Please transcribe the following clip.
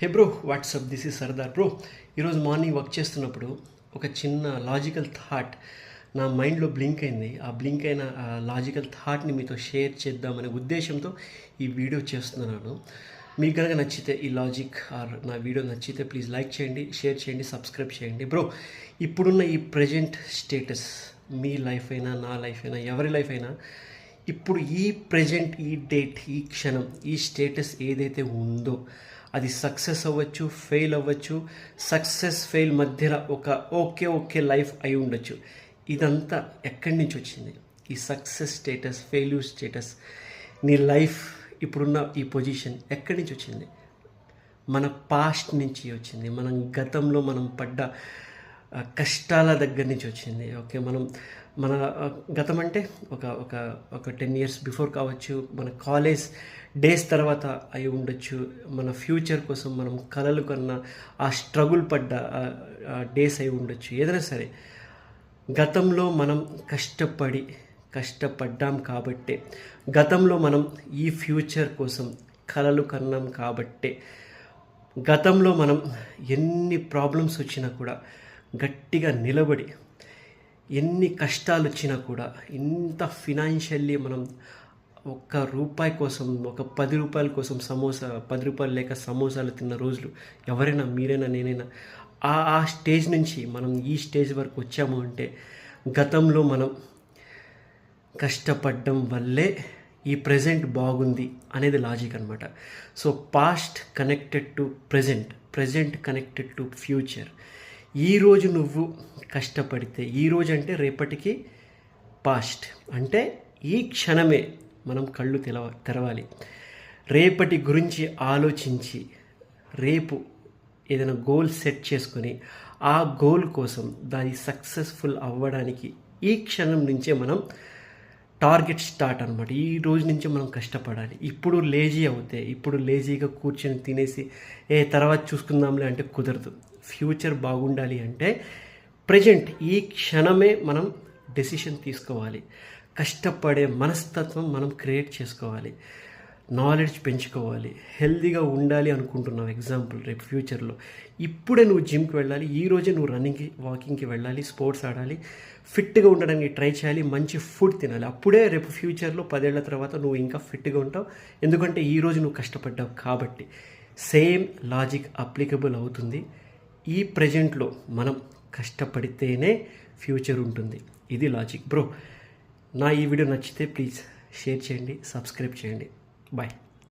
Hey bro whatsapp this is Sardar bro ఈరోజు morning work చేస్తున్నప్పుడు ఒక చిన్న లాజికల్ థాట్ నా మైండ్లో బ్లింక్ అయింది. ఆ బ్లింక్ అయిన లాజికల్ థాట్ని మీతో షేర్ చేద్దామనే ఉద్దేశంతో ఈ వీడియో చేస్తున్నాను. మీకు కనుక నచ్చితే ఈ లాజిక్ ఆర్ నా వీడియో నచ్చితే ప్లీజ్ లైక్ చేయండి షేర్ చేయండి సబ్స్క్రైబ్ చేయండి బ్రో ఇప్పుడున్న ఈ ప్రజెంట్ స్టేటస్ మీ లైఫ్ అయినా నా లైఫ్ అయినా ఎవరి లైఫ్ అయినా ఇప్పుడు ఈ ప్రజెంట్ ఈ డేట్ ఈ క్షణం ఈ స్టేటస్ ఏదైతే ఉందో అది సక్సెస్ అవ్వచ్చు ఫెయిల్ అవ్వచ్చు సక్సెస్ ఫెయిల్ మధ్యలో ఒక ఓకే ఓకే లైఫ్ అయి ఉండొచ్చు. ఇదంతా ఎక్కడి నుంచి వచ్చింది? ఈ సక్సెస్ స్టేటస్ ఫెయిల్యూర్ స్టేటస్ నీ లైఫ్ ఇప్పుడున్న ఈ పొజిషన్ ఎక్కడి నుంచి వచ్చింది? మన పాస్ట్ నుంచి వచ్చింది. మనం గతంలో మనం పడ్డ కష్టాల దగ్గర నుంచి వచ్చింది. ఓకే మనం మన గతం అంటే ఒక ఒక ఒక టెన్ ఇయర్స్ బిఫోర్ కావచ్చు మన కాలేజ్ డేస్ తర్వాత అయి ఉండొచ్చు. మన ఫ్యూచర్ కోసం మనం కలలు కన్నా ఆ స్ట్రగుల్ పడ్డ డేస్ అయి ఉండొచ్చు. ఏదైనా సరే గతంలో మనం కష్టపడి కష్టపడ్డాం కాబట్టే గతంలో మనం ఈ ఫ్యూచర్ కోసం కలలు కన్నాం కాబట్టే గతంలో మనం ఎన్ని ప్రాబ్లమ్స్ వచ్చినా కూడా గట్టిగా నిలబడి ఎన్ని కష్టాలు వచ్చినా కూడా ఇంత ఫినాన్షియల్లీ మనం ఒక్క రూపాయి కోసం ఒక పది రూపాయల కోసం సమోసా పది రూపాయలు లేక సమోసాలు తిన్న రోజులు ఎవరైనా మీరైనా నేనైనా ఆ ఆ స్టేజ్ నుంచి మనం ఈ స్టేజ్ వరకు వచ్చాము అంటే గతంలో మనం కష్టపడడం వల్లే ఈ ప్రజెంట్ బాగుంది అనేది లాజిక్ అనమాట so past connected to present present connected to future ఈరోజు నువ్వు కష్టపడితే ఈరోజు అంటే రేపటికి పాస్ట్ అంటే ఈ క్షణమే మనం కళ్ళు తెలవ తెరవాలి. రేపటి గురించి ఆలోచించి రేపు ఏదైనా గోల్ సెట్ చేసుకొని ఆ గోల్ కోసం దాని సక్సెస్ఫుల్ అవ్వడానికి ఈ క్షణం నుంచే మనం టార్గెట్ స్టార్ట్ అనమాట ఈ రోజు నుంచి మనం కష్టపడాలి. ఇప్పుడు లేజీ అవుతే ఇప్పుడు లేజీగా కూర్చొని తినేసి ఏ తర్వాత చూసుకుందాంలే అంటే కుదరదు. ఫ్యూచర్ బాగుండాలి అంటే ప్రజెంట్ ఈ క్షణమే మనం డెసిషన్ తీసుకోవాలి. కష్టపడే మనస్తత్వం మనం క్రియేట్ చేసుకోవాలి. నాలెడ్జ్ పెంచుకోవాలి. హెల్దీగా ఉండాలి అనుకుంటున్నావు. ఎగ్జాంపుల్ రేపు ఫ్యూచర్లో. ఇప్పుడే నువ్వు జిమ్కి వెళ్ళాలి. ఈ రోజే నువ్వు రన్నింగ్కి వాకింగ్కి వెళ్ళాలి. స్పోర్ట్స్ ఆడాలి. ఫిట్గా ఉండడానికి ట్రై చేయాలి. మంచి ఫుడ్ తినాలి. అప్పుడే రేపు ఫ్యూచర్లో పదేళ్ళ తర్వాత నువ్వు ఇంకా ఫిట్గా ఉంటావు. ఎందుకంటే ఈరోజు నువ్వు కష్టపడ్డావు కాబట్టి. సేమ్ లాజిక్ అప్లికబుల్ అవుతుంది. ఈ ప్రజెంట్లో మనం కష్టపడితేనే ఫ్యూచర్ ఉంటుంది. ఇది లాజిక్. బ్రో నా ఈ వీడియో నచ్చితే ప్లీజ్ షేర్ చేయండి సబ్స్క్రైబ్ చేయండి. బాయ్.